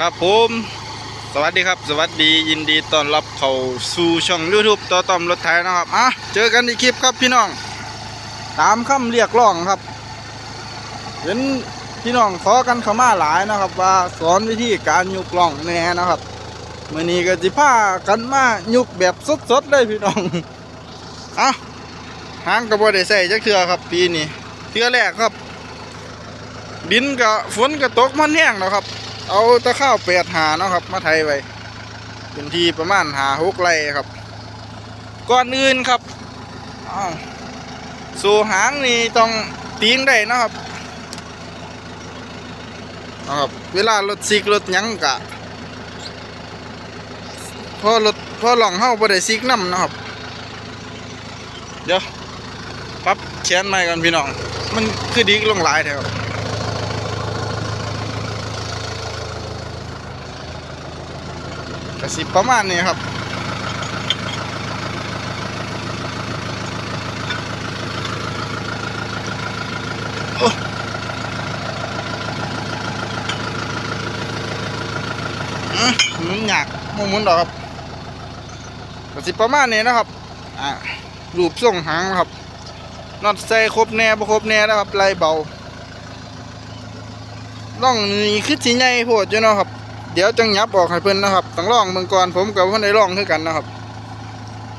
ครับผม สวัสดีครับ สวัสดียินดีต้อนรับเข้าสู่ช่อง YouTube ต่อต้อมรถไถนะครับอะเจอกันในคลิปครับพี่น้อง ตามคำเรียกร้องครับ เห็นพี่น้องขอกันเข้ามาหลายนะครับ ว่าสอนวิธีการยุกล่องแน่นะครับมื่อนี้ก็จิพากันมายุกแบบสดๆเลยพี่น้องอะหางกระบอกได้ใส่จักเทือครับ ปีนี้เทือแรกครับ ดินกับฝนก็ตกมันแห้งนะครับ เอาตะข้าวแปดหาเนาะครับ มาไทยไว้เป็นที่ประมาณหาหกไร่ครับ ก่อนอื่นครับอ้าวสู่หางนี่ต้องตีงได้นะครับนะครับ เวลารถซิกรถยังกะพอรถพอหล่องเฮาบ่ได้ซิกน้ำนะครับ เดี๋ยวปรับแขนใหม่กันพี่น้อง มันคือดีลงหลายแถว กระสิบประมาณนี้ครับโอ้อื้อหมุนหยากมุนมุนดอกครับกระสิบประมาณนี้นะครับ อ่ารูปทรงหางนะครับน็อตใส่ครบแน่บ่ครบแน่นะครับไล่เบาล่องนี่คือสีใหญ่โพดอยู่เนาะครับ เดี๋ยวจังยับออกให้เพิ่อนนะครับต้องลองเบิ่งก่อนผมกับเพิ่อนได้ลองคือกันนะครับ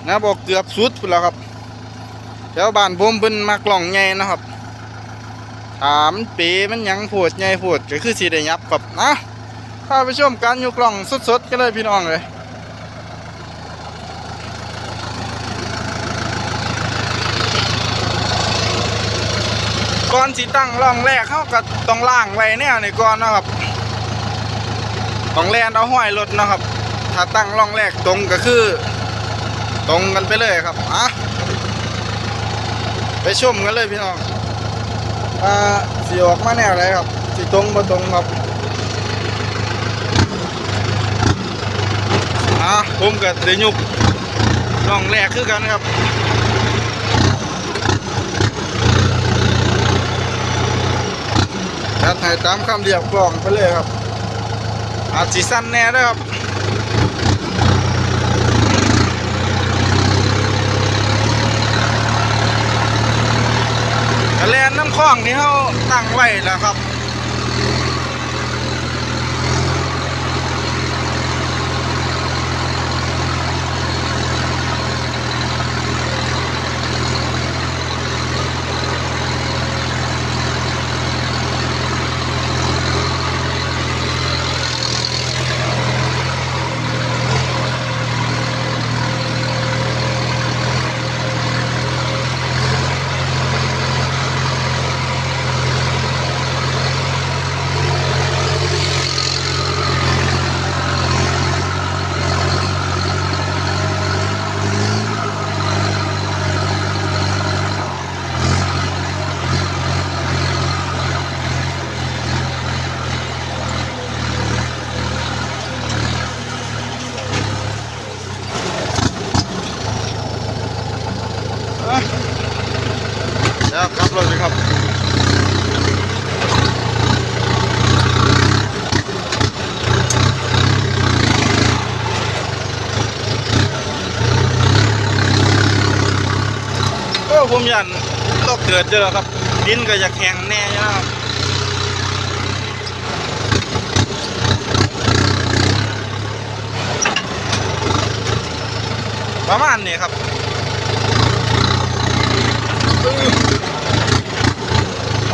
ยับอกเกือบสุดพุ่นแล้วครับแถวบ้านผมเพิ่นมักล่องใหญ่นะครับ ถามเป๋มันยังโพดใหญ่โพดก็คือสิได้ยับครับนะพาไปชมการยกล่องสดๆกันเลยพี่น้องเลยก่อนสิตั้งล่องแรกเขาก็ต้องล่างไว้แนวนี่ก่อนนะครับ ต้องแลนเอาห้อยรถนะครับ ถ้าตั้งร่องแรกตรงก็คือ ตรงกันไปเลยครับอะไปชมกันเลยพี่น้องอ่าสีออกมาแนวอะไรครับสีตรงมาตรงครับอะผมกับเดยุบร่องแรกคือกันครับจัดให้ตามคำเรียบกล่องไปเลยครับ อาจีสั้นแน่เด้วยครับกระแลนน้ำคลองที่เขาตั้งไว้แล้วครับ ผมยันตกเกิดเจอครับ ดินก็อยากแข็งแน่อยู่นะครับประมาณนี้ครับ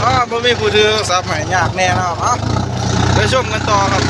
อ่าบ่มีผู้ถือโทรศัพท์ให้ยากแน่นะครับอะไปชมกันต่อครับ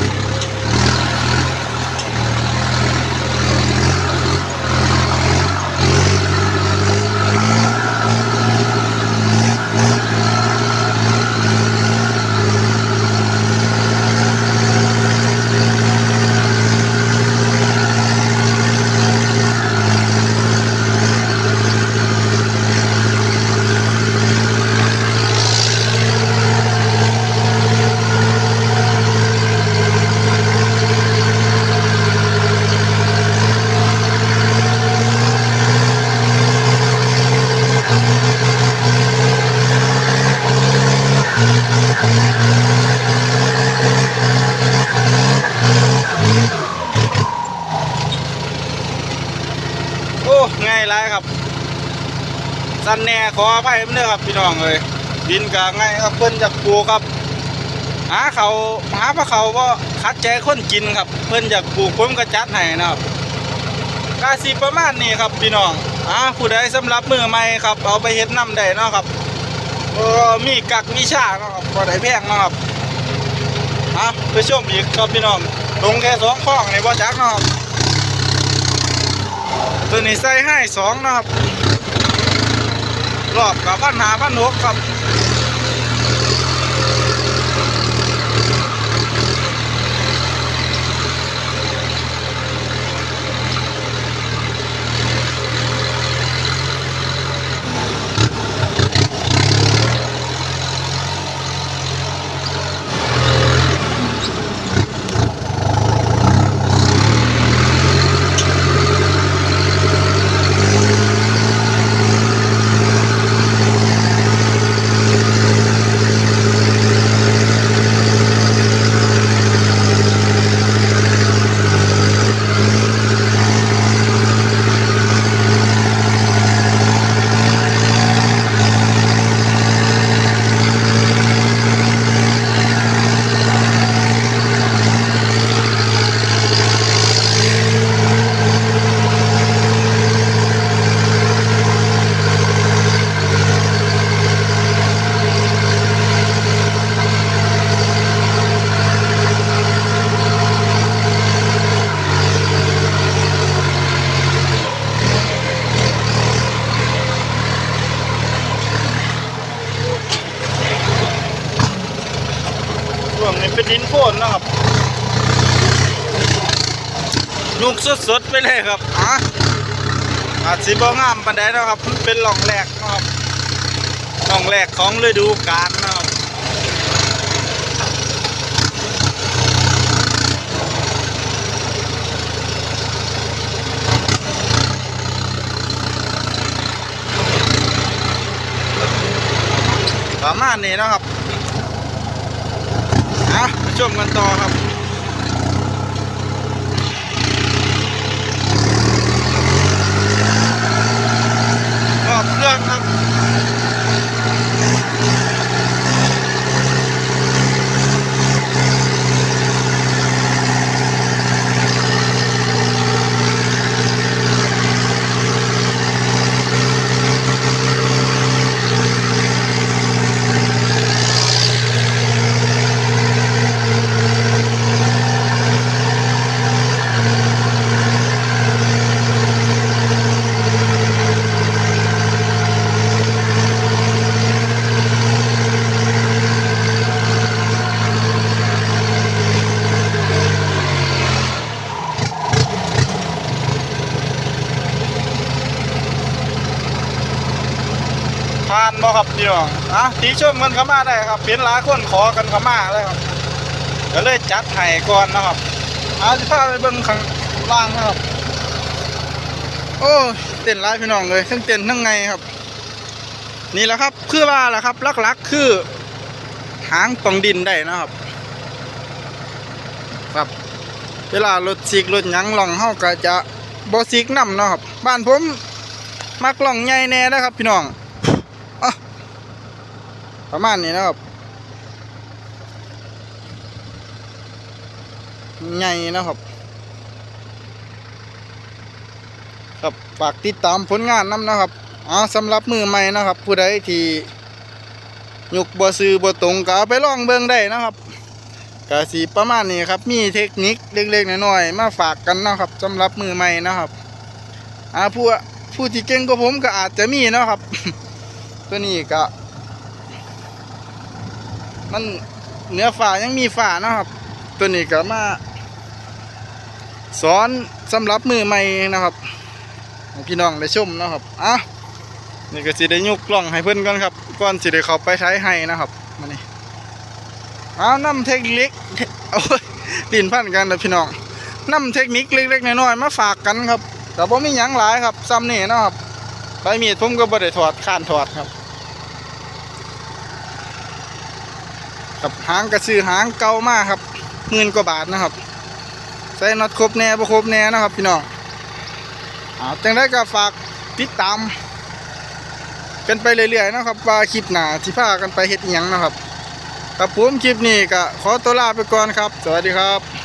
สันแหน่ขออภัยเด้อครับพี่น้องเลยดินกะไงครับเพิ่นจากปลูกครับหาเขาหาพระเขาว่าคัดใจคนกินครับ เพิ่นอยากปลูกผมก็จัดให้นะครับกาสีประมาณนี้ครับพี่น้องอ่าผู้ใดสำหรับมือใหม่ครับ เอาไปเฮ็ดน้ำได้นะครับเออมีกักมีชาเนาะครับบ่ได้แพงนะครับอะไปชมอีกครับพี่น้องลงแค่สองข้องในบ่จักนะครับตัวนี้ใส่ให้สองนะครับ รอบกับพันหาพันหกครับ ช่วงนี้เป็ นดินโคลนเนาะครับนุกสดๆไปเลยครับอะอาจสิบ่งามปานใดเนาะครับมันเป็นหล่องแรกเนาะครับหล่องแรกของฤดูกาลเนาะครับประมาณนี้เนาะครับอะมา ชมกันต่อครับขอบเครื่องครับ ผ่านบ่ครับพี่น้องอะตีชมกันเข้ามาได้ครับเป็นหลายคนขอกันเข้ามาเลยครับก็เลยจัดให้ก่อนนะครับอาสิพาไปเบิ่งข้างล่างนะครับ โอ้เต้นหลายพี่น้องเลยทั้งเต้นทั้งไงครับ นี่แหละครับคือว่าแหละครับลักๆคือหางตองดินได้นะครับ ครับ เวลารถซิกรถยังล่องเฮาก็จะบ่ซิกนํเนาะครับ บ้านผมมักล่องใหญ่แน่นะครับ พี่น้อง ประมาณนี้นะครับใหญ่นะครับ ครับฝากติดตามผลงานน้ำนะครับอ๋อสำหรับมือใหม่นะครับ ผู้ใดที่ยกบ่ซื้อบ่ตรงก็เอาไปลองเบิ่งได้นะครับก็สีประมาณนี้ครับ มีเทคนิคเล็กๆน้อยๆมาฝากกันนะครับสำหรับมือใหม่นะครับอ่าผู้ผู้ที่เก่งกว่าผมก็อาจจะมีนะครับ ตัวนี้ก็ มันเนื้อฝ่ายังมีฝ่านะครับ ตัวนี้ก็มาสอนสำหรับมือใหม่นะครับพี่น้องได้ชมนะครับอะนี่ก็สิได้ยุกกล้องให้เพื่อนกันครับก่อนสิได้เข้าไปใช้ให้นะครับมานี่เอาวน้ำเทคนิคโอ้ยปีนพันกันนะพี่น้องน้ำเทคนิคเล็กๆน้อยๆมาฝากกันครับแต่บ่มีหยังหลายครับซ้ำนี่นะครับใบมีดผมก็บ่ได้ถอดข้านถอดครับ กับหางกระซื้อหางเก่ามากครับหมื่นกว่าบาทนะครับใส่น็อตครบแน่บ่ครบแน่นะครับ พี่น้องอาจังได้ก็ฝากติดตาม กันไปเรื่อยๆนะครับ ว่าคลิปหน้าที่พากันไปเฮ็ดอิหยังนะครับกับผมคลิปนี้ก็ขอตัวลาไปก่อนครับ สวัสดีครับ